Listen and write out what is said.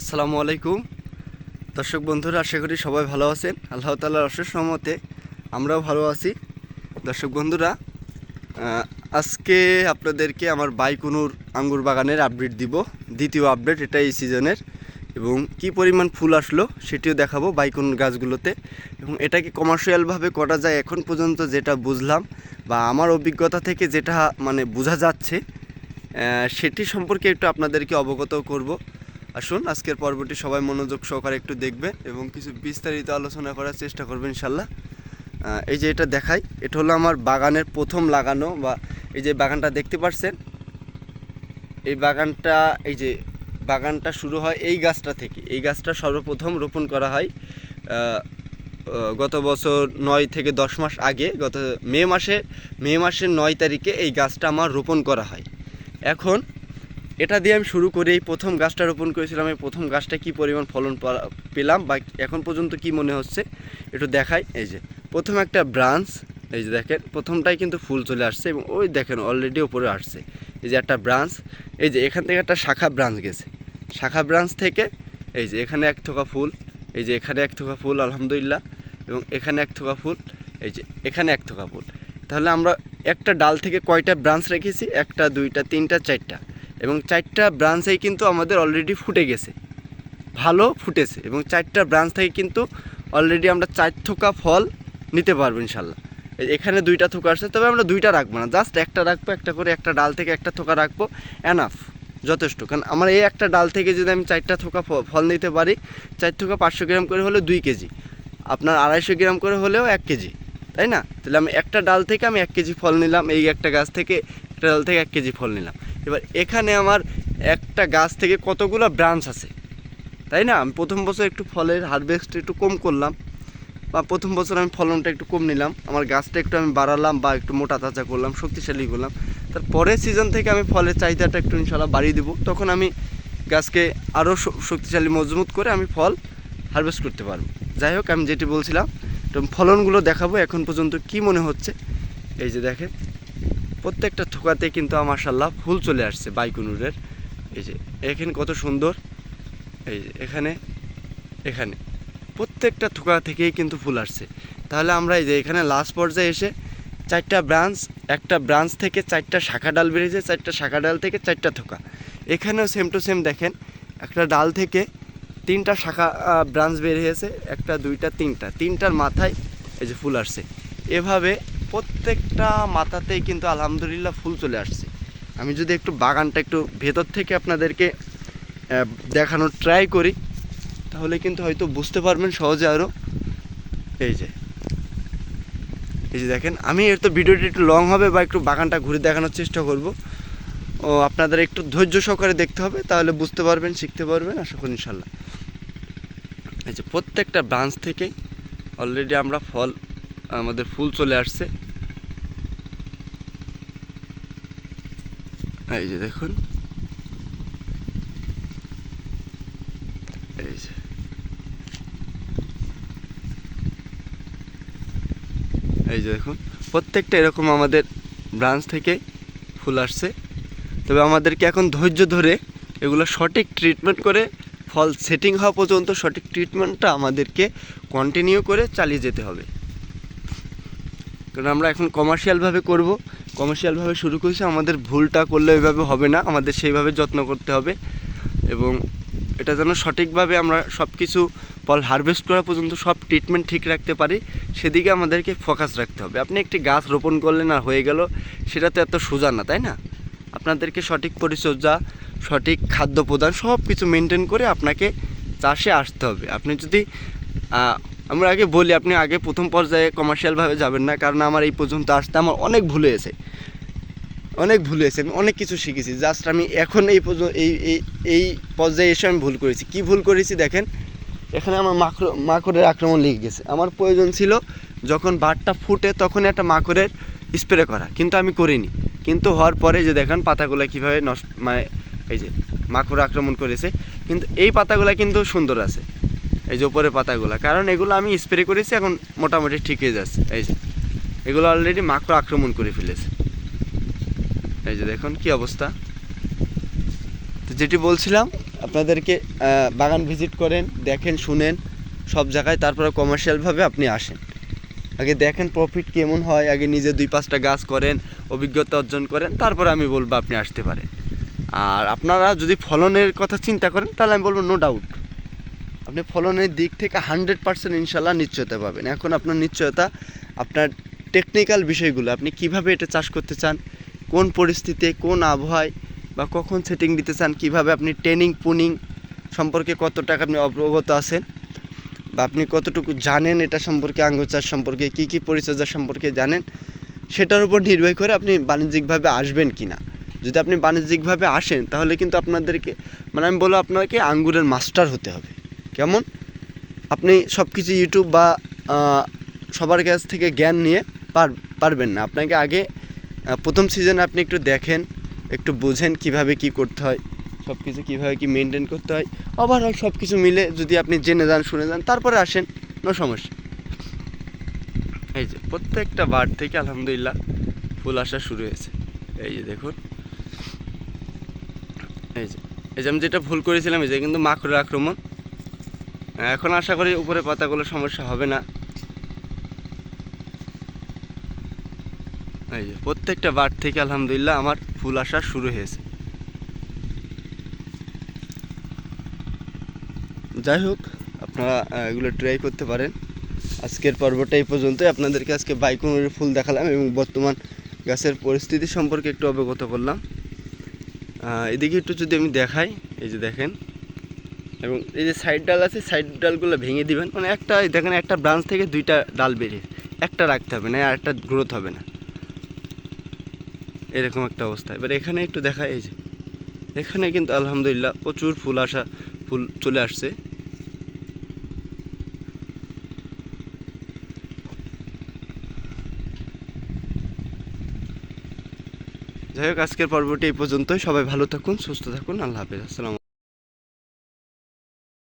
আসসালামু আলাইকুম। দর্শক বন্ধুরা, আশা করি সবাই ভালো আছেন। আল্লাহ তালার অশেষ সহমতে আমরাও ভালো আছি। দর্শক বন্ধুরা আজকে আপনাদেরকে আমার বাইকুনুর আঙ্গুর বাগানের আপডেট দিব। দ্বিতীয় আপডেট এটা এই সিজনের। এবং কি পরিমাণ ফুল আসলো সেটিও দেখাবো বাইকুনুর গাছগুলোতে। এবং এটাকে কমার্শিয়ালভাবে করা যায় এখন পর্যন্ত যেটা বুঝলাম বা আমার অভিজ্ঞতা থেকে যেটা মানে বোঝা যাচ্ছে সেটি সম্পর্কে একটু আপনাদেরকে অবগত করব। আসুন, আজকের পর্বটি সবাই মনোযোগ সহকারে একটু দেখবেন এবং কিছু বিস্তারিত আলোচনা করার চেষ্টা করবেন ইনশাল্লাহ। এই যে এটা দেখাই, এটা হলো আমার বাগানের প্রথম লাগানো বা এই যে বাগানটা দেখতে পাচ্ছেন এই বাগানটা, এই যে বাগানটা শুরু হয় এই গাছটা থেকে। এই গাছটা সর্বপ্রথম রোপণ করা হয় গত বছর নয় থেকে দশ মাস আগে, গত মে মাসে, মে মাসের নয় তারিখে এই গাছটা আমার রোপণ করা হয়। এখন এটা দিয়ে আমি শুরু করে, এই প্রথম গাছটা রোপণ করেছিলাম, এই প্রথম গাছটা কি পরিমাণ ফলন পেলাম বা এখন পর্যন্ত কি মনে হচ্ছে, একটু দেখাই, এই যে, প্রথম একটা ব্রাঞ্চ, এই যে দেখেন, প্রথমটাই কিন্তু ফুল চলে আসছে এবং ওই দেখেন অলরেডি ওপরে আসছে, এই যে একটা ব্রাঞ্চ, এই যে এখান থেকে একটা শাখা ব্রাঞ্চ গেছে, শাখা ব্রাঞ্চ থেকে, এই যে এখানে এক থোকা ফুল, এই যে এখানে এক থোকা ফুল, আলহামদুলিল্লাহ, এবং এখানে এক থোকা ফুল, এই যে এখানে এক থোকা ফুল, তাহলে আমরা একটা ডাল থেকে কয়টা ব্রাঞ্চ রেখেছি, একটা, দুইটা, তিনটা, চারটা এবং চারটা ব্রাঞ্চেই কিন্তু আমাদের অলরেডি ফুটে গেছে। ভালো ফুটেছে এবং চারটা ব্রাঞ্চ থেকে কিন্তু অলরেডি আমরা চার থোকা ফল নিতে পারব ইনশাল্লাহ। এখানে দুইটা থোকা আসছে, তবে আমরা দুইটা রাখব না জাস্ট একটা রাখব, একটা করে, একটা ডাল থেকে একটা থোকা রাখব এনাফ যথেষ্ট। কারণ আমার এই একটা ডাল থেকে যদি আমি চারটা থোকা ফল নিতে পারি, চার থোকা পাঁচশো গ্রাম করে হলে দুই কেজি, আপনার আড়াইশো গ্রাম করে হলেও এক কেজি, তাই না? তাহলে আমি একটা ডাল থেকে আমি এক কেজি ফল নিলাম, এই একটা গাছ থেকে, একটা ডাল থেকে এক কেজি ফল নিলাম। এবার এখানে আমার একটা গাছ থেকে কতগুলো ব্রাঞ্চ আছে? তাই না? আমি প্রথম বছর একটু ফলের হারভেস্ট একটু কম করলাম, বা প্রথম বছর আমি ফলনটা একটু কম নিলাম, আমার গাছটা একটু আমি বাড়ালাম বা একটু মোটা তাজা করলাম, শক্তিশালী করলাম। তার পরের সিজন থেকে আমি ফলের চাহিদাটা একটু ইনশাল্লাহ বাড়িয়ে দেবো। তখন আমি গাছকে আরও শক্তিশালী মজবুত করে আমি ফল হারভেস্ট করতে পারব। যাই হোক, আমি যেটি বলছিলাম ফলনগুলো দেখাবো এখন পর্যন্ত কি মনে হচ্ছে? এই যে দেখেন প্রত্যেকটা থোকাতে কিন্তু মাশাল্লাহ ফুল চলে আসছে বাইকুনুরের। এই যে, এখানে কত সুন্দর। এই যে, এখানে এখানে। প্রত্যেকটা থোকা থেকেই কিন্তু ফুল আসছে। তাহলে আমরা এই যে, এখানে লাস্ট পর্যায়ে এসে চারটা ব্রাঞ্চ একটা ব্রাঞ্চ থেকে চারটা শাখা ডাল বেরিয়েছে, চারটা শাখা ডাল থেকে চারটা থোকা। এখানেও সেম টু সেম দেখেন, একটা ডাল থেকে তিনটা শাখা ব্রাঞ্চ বেরিয়েছে একটা, দুইটা, তিনটা। তিনটার মাথায় এই যে ফুল আসছে। এভাবে প্রত্যেকটা মাথাতেই কিন্তু আলহামদুলিল্লাহ ফুল চলে আসছে। আমি যদি একটু বাগানটা একটু ভেতর থেকে আপনাদেরকে দেখানোর ট্রাই করি, তাহলে কিন্তু হয়তো বুঝতে পারবেন সহজে আরও এই যে। এই যে দেখেন, আমি এর তো ভিডিওটি একটু লং হবে বা একটু বাগানটা ঘুরে দেখানোর চেষ্টা করব। ও, আপনাদের একটু ধৈর্য সহকারে দেখতে হবে, তাহলে বুঝতে পারবেন, শিখতে পারবেন, আশা করি ইনশাল্লাহ এই যে প্রত্যেকটা ব্রাঞ্চ থেকে অলরেডি আমরা ফল আমাদের ফুল চলে আসছে। এই যে দেখুন। এই যে। এই যে দেখুন, প্রত্যেকটা এরকম আমাদের ব্রাঞ্চ থেকে ফুল আসছে। তবে আমাদেরকে এখন ধৈর্য ধরে এগুলো সঠিক ট্রিটমেন্ট করে, ফল সেটিং হওয়া পর্যন্ত সঠিক ট্রিটমেন্টটা আমাদেরকে কন্টিনিউ করে চালিয়ে যেতে হবে। কারণ আমরা এখন কমার্শিয়ালভাবে করব। কমার্শিয়ালভাবে শুরু করেছি, আমাদের ভুলটা করলে ওইভাবে হবে না, আমাদের সেইভাবে যত্ন করতে হবে। এবং এটা যেন সঠিকভাবে আমরা সব কিছু ফল হারভেস্ট করা পর্যন্ত সব ট্রিটমেন্ট ঠিক রাখতে পারি, সেদিকে আমাদেরকে ফোকাস রাখতে হবে। আপনি একটি গাছ রোপণ করলেন আর হয়ে গেল, সেটা তো এত সোজা না, তাই না? আপনাদেরকে সঠিক পরিচর্যা, সঠিক খাদ্য প্রদান সব কিছু মেনটেন করে আপনাকে চাষে আসতে হবে। আপনি যদি আমরা আগে বলি, আপনি আগে প্রথম পর্যায়ে কমার্শিয়ালভাবে যাবেন না, কারণ আমার এই পর্যন্ত আসতে আমার অনেক ভুল হয়েছে। অনেক ভুল হয়েছে, আমি অনেক কিছু শিখেছি। জাস্ট আমি এখন এই এই এই পর্যায়ে এসে আমি ভুল করেছি। কি ভুল করেছি দেখেন? এখানে আমার মাকড়, মাকড়ের আক্রমণ লেগে গেছে। আমার প্রয়োজন ছিল যখন বারটা ফুটে তখন একটা মাকড়ের স্প্রে করা, কিন্তু আমি করিনি। কিন্তু হওয়ার পরে যে দেখেন, পাতাগুলো কীভাবে নষ্ট মানে এই যে মাকড় আক্রমণ করেছে, কিন্তু এই পাতাগুলো কিন্তু সুন্দর আছে। এই যে উপরে পাতাগুলো। কারণ এগুলো আমি স্প্রে করেছি, এখন মোটামুটি ঠিক হয়ে যাচ্ছে। এই যে, এগুলো অলরেডি মাকড় আক্রমণ করে ফেলেছে। এই যে দেখুন কি অবস্থা। তো যেটি বলছিলাম, আপনাদেরকে বাগান ভিজিট করেন, দেখেন, শুনেন, সব জায়গায়, তারপরে কমার্শিয়ালভাবে আপনি আসেন। আগে দেখেন প্রফিট কেমন হয়, আগে নিজে দুই পাঁচটা গাছ করেন, অভিজ্ঞতা অর্জন করেন, তারপরে আমি বলব আপনি আসতে পারেন। আর আপনারা যদি ফলনের কথা চিন্তা করেন, তাহলে আমি বলব নো ডাউট আপনি ফলনের দিক থেকে হান্ড্রেড পার্সেন্ট ইনশাল্লাহ নিশ্চয়তা পাবেন। এখন আপনার নিশ্চয়তা, আপনার টেকনিক্যাল বিষয়গুলো, আপনি কীভাবে এটা চাষ করতে চান, কোন পরিস্থিতিতে, কোন আবহাওয়ায়, বা কখন সেটিং দিতে চান, কীভাবে আপনি ট্রেনিং পুনিং সম্পর্কে কত টাকা আপনি অবগত আছেন, বা আপনি কতটুকু জানেন এটা সম্পর্কে, আঙ্গুর চাষ সম্পর্কে, কী কী পরিচর্যা সম্পর্কে জানেন, সেটার উপর নির্ভর করে আপনি বাণিজ্যিকভাবে আসবেন কি না যদি আপনি বাণিজ্যিকভাবে আসেন, তাহলে কিন্তু আপনাদেরকে মানে আমি বলব আপনাকে আঙ্গুরের মাস্টার হতে হবে। কেমন? আপনি সব কিছু ইউটিউব বা সবার কাছ থেকে জ্ঞান নিয়ে পার, পারবেন না। আপনাকে আগে প্রথম সিজনে আপনি একটু দেখেন, একটু বুঝেন কীভাবে কি করতে হয় সব কিছু কীভাবে কি মেনটেন করতে হয়। ওভারঅল সব কিছু মিলে যদি আপনি জেনে যান, শুনে যান, তারপরে আসেন, নো সমস্যা। এই যে, প্রত্যেকটা বার থেকে আলহামদুলিল্লাহ ফুল আসা শুরু হয়েছে। এই যে, দেখুন। এই যে এই যে আমি যেটা ভুল করেছিলাম, এই যে কিন্তু মাকড়ের আক্রমণ। এখন আশা করি উপরে পাতাগুলো সমস্যা হবে না। এই যে, প্রত্যেকটা বার থেকে আলহামদুলিল্লাহ আমার ফুল আসা শুরু হয়েছে। যাই হোক, আপনারা এগুলো ট্রাই করতে পারেন। আজকের পর্বটা এই পর্যন্তই। আপনাদেরকে আজকে বাইকুনের ফুল দেখালাম এবং বর্তমান গাছের পরিস্থিতি সম্পর্কে একটু অবগত করলাম। এদিকে একটু যদি আমি দেখাই, এই যে দেখেন এবং এই যে সাইড ডাল আছে সাইড ডালগুলো ভেঙে দিবেন। মানে একটা দেখেন, একটা ব্রাঞ্চ থেকে দুইটা ডাল বেরিয়ে, একটা রাখতে হবে না একটা গ্রোথ হবে না। এরকম একটা অবস্থা। এবার এখানে একটু দেখাই, এই যে, এখানে কিন্তু আলহামদুলিল্লাহ প্রচুর ফুল আসা, ফুল চলে আসছে। যাই হোক, আজকের পর্বটি এই পর্যন্তই। সবাই ভালো থাকুন, সুস্থ থাকুন। আল্লাহ হাফিজ। আসসালামু